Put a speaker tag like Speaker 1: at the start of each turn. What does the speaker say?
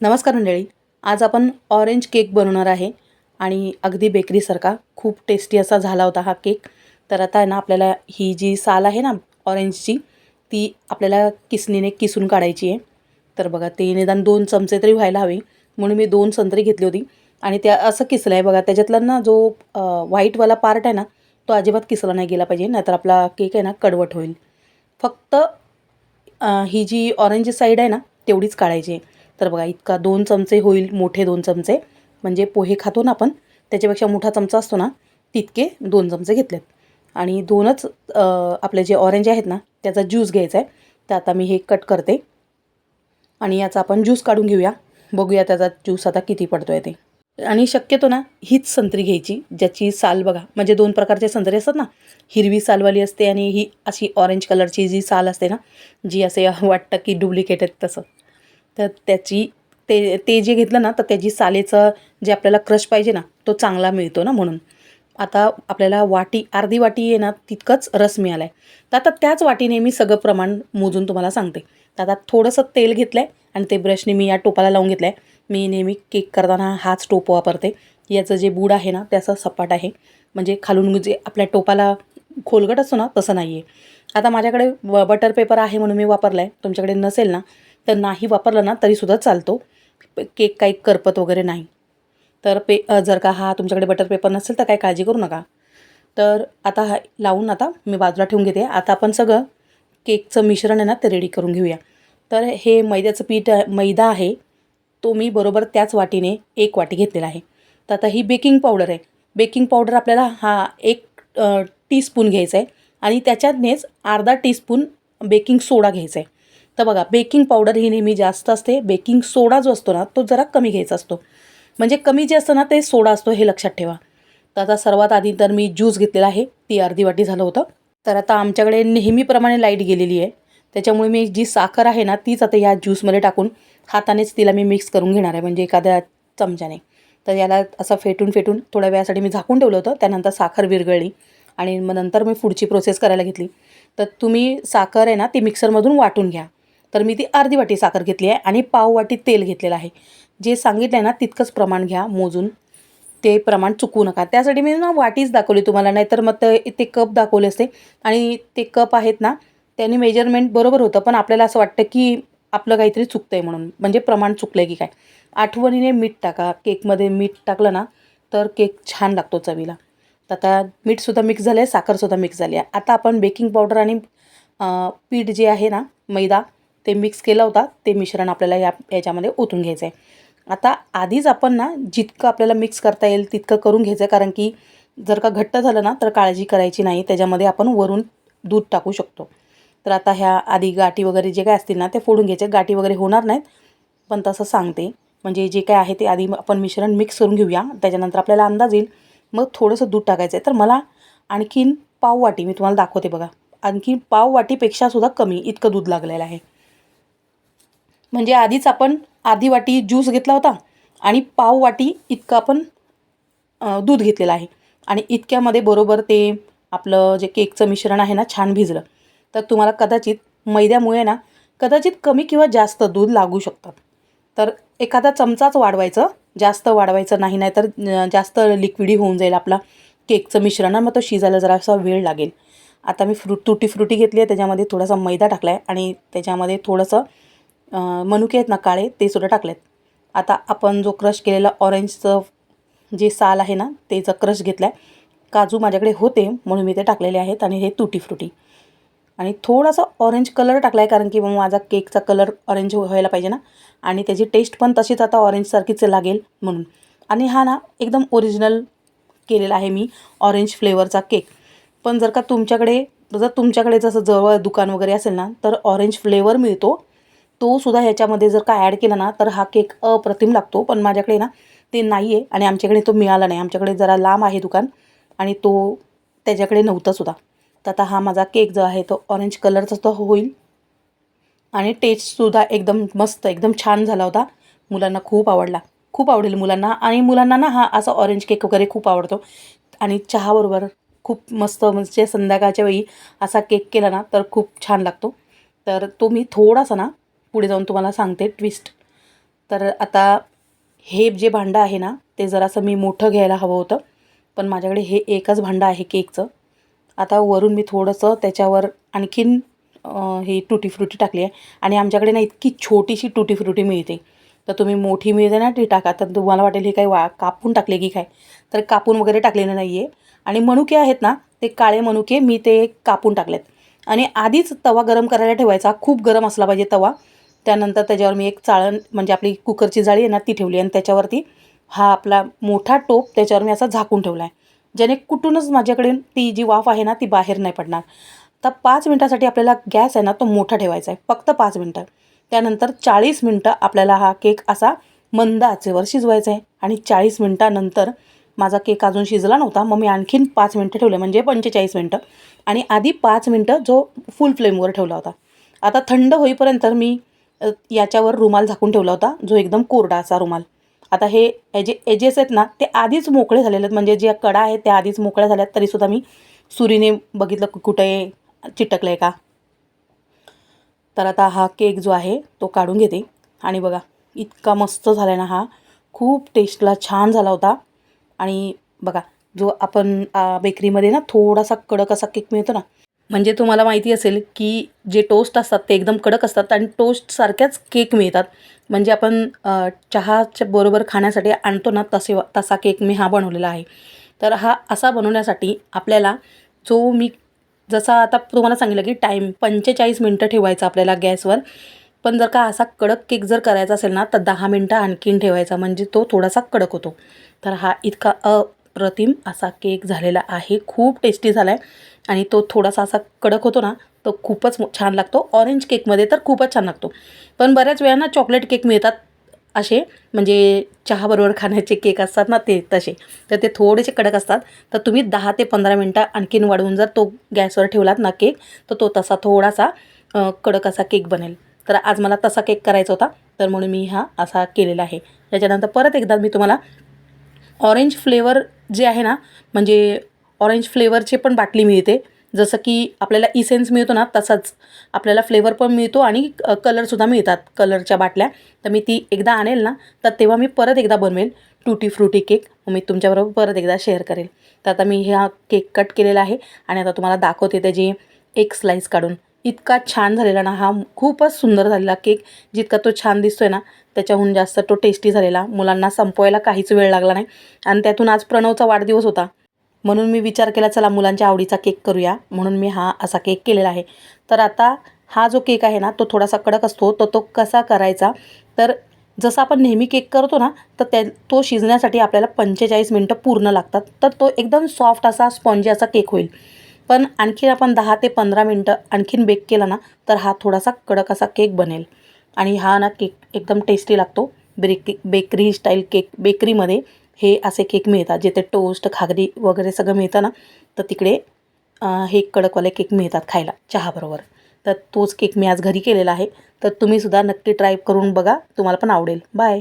Speaker 1: नमस्कार मंडळी. आज आपण ऑरेंज केक बनवणार आहे आणि अगदी बेकरीसारखा खूप टेस्टी असा झाला होता हा केक तर आता आहे ना आपल्याला ही जी साल आहे ना ऑरेंजची ती आपल्याला किसणीने किसून काढायची आहे. तर बघा ते निदान दोन चमचे तरी व्हायला हवे. म्हणून मी दोन संत्री घेतली होती. आणि त्या असं किसलं आहे बघा त्याच्यातला ना जो व्हाईटवाला पार्ट आहे ना तो अजिबात किसला नाही गेला पाहिजे. नाहीतर आपला केक आहे ना कडवट होईल. फक्त ही जी ऑरेंज साईड आहे ना तेवढीच काढायची आहे. तर बघा इतका दोन चमचे होईल मोठे दोन चमचे. म्हणजे पोहे खातो ना आपण त्याच्यापेक्षा मोठा चमचा असतो ना तितके दोन चमचे घेतलेत. आणि दोनच आपले जे ऑरेंज आहेत ना त्याचा ज्यूस घ्यायचा आहे तर आता मी हे कट करते. आणि याचा आपण ज्यूस काढून घेऊया. बघूया त्याचा ज्यूस आता किती पडतो आहे ते. आणि शक्यतो ना हीच संत्री घ्यायची ज्याची साल बघा म्हणजे दोन प्रकारचे संत्री असतात ना हिरवी सालवाली असते आणि ही अशी ऑरेंज कलरची जी साल असते ना जी असे वाटतं की डुप्लिकेट आहेत तसं. तर त्याची ते ते जे घेतलं ना तर त्याची सालेचं जे आपल्याला क्रश पाहिजे ना तो चांगला मिळतो ना म्हणून. आता आपल्याला वाटी अर्धी वाटी आहे ना तितकंच रस मिळाला आहे तर आता त्याच वाटीने मी सगळं प्रमाण मोजून तुम्हाला सांगते. तर आता थोडंसं तेल घेतलं आहे आणि ते ब्रशने मी या टोपाला लावून घेतलं आहे मी नेहमी केक करताना हाच टोप वापरते. याचं जे बूड आहे ना त्याचं सपाट आहे. म्हणजे खालून जे आपल्या टोपाला खोलगट असतो ना तसं नाही आहे आता माझ्याकडे बटर पेपर आहे म्हणून मी वापरला आहे तुमच्याकडे नसेल ना तर नाही वापरलं ना तरीसुद्धा चालतो. केक काही करपत वगैरे नाही. तर पे जर का हा तुमच्याकडे बटर पेपर नसेल तर काही काळजी करू नका. तर आता हा लावून आता मी बाजूला ठेवून घेते. आता आपण सगळं केकचं मिश्रण आहे ना ते रेडी करून घेऊया. तर हे मैद्याचं पीठ आहे- मैदा आहे तो मी बरोबर त्याच वाटीने एक वाटी घेतलेला आहे. तर आता ही बेकिंग पावडर आहे. बेकिंग पावडर आपल्याला हा एक टीस्पून घ्यायचा आहे. आणि त्याच्यातनेच अर्धा टीस्पून बेकिंग सोडा घ्यायचा आहे. तर बघा बेकिंग पावडर ही नेहमी जास्त असते. बेकिंग सोडा जो असतो ना तो जरा कमी घ्यायचा असतो. म्हणजे कमी जे असतं ना ते सोडा असतो हे लक्षात ठेवा. तर आता सर्वात आधी तर मी ज्यूस घेतलेला आहे. ती अर्धी वाटी झालं होतं. तर आता आमच्याकडे नेहमीप्रमाणे लाइट गेलेली आहे. त्याच्यामुळे मी जी साखर आहे ना तीच आता ह्या ज्यूसमध्ये टाकून हातानेच तिला मी मिक्स करून घेणार आहे. म्हणजे एखाद्या चमच्याने. तर याला असं फेटून फेटून थोड्या वेळासाठी मी झाकून ठेवलं होतं. त्यानंतर साखर विरघळली आणि मग नंतर मी पुढची प्रोसेस करायला घेतली. तर तुम्ही साखर आहे ना ती मिक्सरमधून वाटून घ्या. तर मी ती अर्धी वाटी साखर घेतली आहे आणि पाव वाटी तेल घेतलेलं आहे. जे सांगितलं आहे ना तितकंच प्रमाण घ्या मोजून. ते प्रमाण चुकू नका. त्यासाठी मी ना वाटीच दाखवली तुम्हाला नाहीतर मग ते ते कप दाखवले असते. आणि ते कप आहेत ना त्यांनी मेजरमेंट बरोबर होतं पण आपल्याला असं वाटतं की आपलं काहीतरी चुकतं आहे म्हणून. म्हणजे प्रमाण चुकलं आहे की काय? आठवणीने मीठ टाका. केकमध्ये मीठ टाकलं ना तर केक छान लागतो चवीला. तर आता मीठसुद्धा मिक्स झालं आहे साखरसुद्धा मिक्स झाली आहे. आता आपण बेकिंग पावडर आणि पीठ जे आहे ना मैदा ते मिक्स केला होता ते मिश्रण आपल्याला या याच्यामध्ये ओतून घ्यायचं आहे आता आधीच आपण ना जितकं आपल्याला मिक्स करता येईल तितकं करून घ्यायचं आहे कारण की जर का घट्ट झालं ना तर काळजी करायची नाही त्याच्यामध्ये आपण वरून दूध टाकू शकतो. तर आता ह्या आधी गाठी वगैरे जे काय असतील ना ते फोडून घ्यायचे. गाठी वगैरे होणार नाहीत पण तसं सांगते. म्हणजे जे काय आहे ते आधी आपण मिश्रण मिक्स करून घेऊया. त्याच्यानंतर आपल्याला अंदाज येईल. मग थोडंसं दूध टाकायचं आहे तर मला आणखीन पाव वाटी मी तुम्हाला दाखवते बघा. आणखीन पाव सुद्धा कमी इतकं दूध लागलेलं आहे. म्हणजे आधीच आपण आधी वाटी ज्यूस घेतला होता आणि पाव वाटी इतकं आपण दूध घेतलेलं आहे. आणि इतक्यामध्ये बरोबर ते आपलं जे केकचं मिश्रण आहे ना छान भिजलं. तर तुम्हाला कदाचित मैद्यामुळे ना कदाचित कमी किंवा जास्त दूध लागू शकतात. तर एखादा चमचाच वाढवायचं जास्त वाढवायचं नाही नाहीतर जास्त लिक्विडी होऊन जाईल आपला केकचं मिश्रण. मग तो शिजायला जरासा वेळ लागेल. आता मी फ्रुट तुटी फ्रुटी घेतली आहे त्याच्यामध्ये थोडासा मैदा टाकला आहे आणि त्याच्यामध्ये थोडंसं मनुके आहेत ना काळे ते सुद्धा टाकलेत. आता आपण जो क्रश केलेला ऑरेंजचं जे साल आहे ना त्याचा क्रश घेतला आहे काजू माझ्याकडे होते म्हणून मी ते टाकलेले आहेत आणि हे तुटी फ्रुटी आणि थोडासा ऑरेंज कलर टाकला आहे कारण की मग माझा केकचा कलर ऑरेंज व्हायला पाहिजे ना. आणि त्याची टेस्ट पण तशीच आता ऑरेंजसारखीच लागेल म्हणून. आणि हा ना एकदम ओरिजिनल केलेला आहे मी ऑरेंज फ्लेवरचा केक पण जर का तुमच्याकडे जर तुमच्याकडे जसं जवळ दुकान वगैरे असेल ना तर ऑरेंज फ्लेवर मिळतो. तो सुद्धा ह्याच्यामध्ये जर का ॲड केला ना तर हा केक अप्रतिम लागतो. पण माझ्याकडे ना ते नाही आहे आणि आमच्याकडे तो मिळाला नाही. आमच्याकडे जरा लांब आहे दुकान आणि तो त्याच्याकडे नव्हता सुद्धा. तर आता हा माझा केक जो आहे तो ऑरेंज कलरचा तो होईल. आणि टेस्टसुद्धा एकदम मस्त एकदम छान झाला होता. मुलांना खूप आवडला. खूप आवडेल मुलांना. आणि मुलांना ना हा असा ऑरेंज केक वगैरे खूप आवडतो. आणि चहाबरोबर खूप मस्त म्हणजे संध्याकाळच्या वेळी असा केक केला ना तर खूप छान लागतो. तर तो मी थोडासा ना पुढे जाऊन तुम्हाला सांगते ट्विस्ट तर आता हे जे भांडं आहे ना ते जरासं मी मोठं घ्यायला हवं होतं. पण माझ्याकडे हे एकच भांडं आहे केकचं. आता वरून मी थोडंसं त्याच्यावर आणखीन हे टुटी फ्रुटी टाकली आहे. आणि आमच्याकडे ना इतकी छोटीशी टुटी फ्रुटी मिळते. तर तुम्ही मोठी मिळते ना ती टाका. तर तुम्हाला वाटेल हे काही वा कापून टाकले की काय? तर कापून वगैरे टाकलेलं नाही आहे आणि मनुके आहेत ना ते काळे मनुके मी ते कापून टाकलेत. आणि आधीच तवा गरम करायला ठेवायचा. खूप गरम असला पाहिजे तवा. त्यानंतर त्याच्यावर मी एक चाळण म्हणजे आपली कुकरची जाळी आहे ना ती ठेवली आणि त्याच्यावरती हा आपला मोठा टोप त्याच्यावर मी असा झाकून ठेवला आहे ज्याने कुठूनच माझ्याकडे ती जी वाफ आहे ना ती बाहेर नाही पडणार. तर पाच मिनटासाठी आपल्याला गॅस आहे ना तो मोठा ठेवायचा आहे. फक्त पाच मिनटं. त्यानंतर चाळीस मिनटं आपल्याला हा केक असा मंद आचेवर शिजवायचा आहे. आणि चाळीस मिनटानंतर माझा केक अजून शिजला नव्हता मग मी आणखीन पाच मिनटं ठेवले म्हणजे पंचेचाळीस मिनटं. आणि आधी पाच मिनटं जो फुल फ्लेमवर ठेवला होता. आता थंड होईपर्यंत मी याच्यावर रुमाल झाकून ठेवला होता जो एकदम कोरडा असा रुमाल. आता हे एजे एजेस आहेत ना ते आधीच मोकळे झालेले आहेत. म्हणजे ज्या कडा आहेत त्या आधीच मोकळ्या झाल्यात तरीसुद्धा मी सुरीने बघितलं की कुठे चिटकलं आहे का? तर आता हा केक जो आहे तो काढून घेते. आणि बघा इतका मस्त झाला ना हा. खूप टेस्टला छान झाला होता. आणि बघा जो आपण बेकरीमध्ये ना थोडासा कडक असा केक मिळतो ना म्हणजे तुम्हाला माहिती असेल की जे टोस्ट असतात ते एकदम कडक असतात आणि टोस्टसारख्याच केक मिळतात. म्हणजे आपण चहाच्या बरोबर खाण्यासाठी आणतो ना तसे तसा केक मी हा बनवलेला आहे. तर हा असा बनवण्यासाठी आपल्याला जो मी जसा आता तुम्हाला सांगितलं की टाईम पंचेचाळीस मिनटं ठेवायचा आपल्याला गॅसवर. पण जर का असा कडक केक जर करायचा असेल ना तर दहा मिनटं आणखीन ठेवायचा. म्हणजे तो थोडासा कडक होतो. तर हा इतका अप्रतिम असा केक झालेला आहे. खूप टेस्टी झाला आहे आणि तो थोडासा असा कडक होतो ना तो खूपच छान लागतो. ऑरेंज केकमध्ये तर खूपच छान लागतो. पण बऱ्याच वेळा ना चॉकलेट केक मिळतात असे म्हणजे चहाबरोबर खाण्याचे केक असतात ना ते तसे. तर ते थोडेसे कडक असतात. तर तुम्ही दहा ते पंधरा मिनटं आणखीन वाढवून जर तो गॅसवर ठेवलात ना केक तर तो तसा थोडासा कडक असा केक बनेल. तर आज मला तसा केक करायचा होता. तर म्हणून मी हा असा केलेला आहे. त्याच्यानंतर परत एकदा मी तुम्हाला ऑरेंज फ्लेवर जे आहे ना म्हणजे ऑरेंज फ्लेवरचे पण बाटली मिळते. जसं की आपल्याला इसेन्स मिळतो ना तसाच आपल्याला फ्लेवर पण मिळतो आणि कलरसुद्धा मिळतात कलरच्या बाटल्या. तर मी ती एकदा आणेल ना तर तेव्हा मी परत एकदा बनवेल टूटी फ्रुटी केक मी तुमच्याबरोबर परत एकदा शेअर करेल. तर आता मी हा केक कट केलेला आहे आणि आता तुम्हाला दाखवते त्याची एक स्लाईस काढून. इतका छान झालेला ना हा खूपच सुंदर झालेला केक जितका तो छान दिसतोय ना त्याच्याहून जास्त तो टेस्टी झालेला. मुलांना संपवायला काहीच वेळ लागला नाही. आणि त्यातून आज प्रणवचा वाढदिवस होता. म्हणून मी विचार केला चला मुलांच्या आवडीचा केक करूया. म्हणून मी हा असा केक केलेला आहे. तर आता हा जो केक आहे ना तो थोडासा कडक असतो तर तो कसा करायचा? तर जसं आपण नेहमी केक करतो ना तर त्या तो शिजण्यासाठी आपल्याला पंचेचाळीस मिनटं पूर्ण लागतात. तर तो एकदम सॉफ्ट असा स्पॉन्जी असा केक होईल. पण आणखीन आपण दहा ते पंधरा मिनटं आणखीन बेक केला ना तर हा थोडासा कडक असा केक बनेल. आणि हा ना केक एकदम टेस्टी लागतो. ब्रेक बेकरी स्टाईल केक बेकरीमध्ये. हे असे केक मिळतात जिथे टोस्ट खागरी वगैरे सगळं मिळतं ना तर तिकडे हे कडकवाले केक मिळतात खायला चहाबरोबर. तर तोच केक मी आज घरी केलेला आहे. तर तुम्हीसुद्धा नक्की ट्राय करून बघा तुम्हाला पण आवडेल. बाय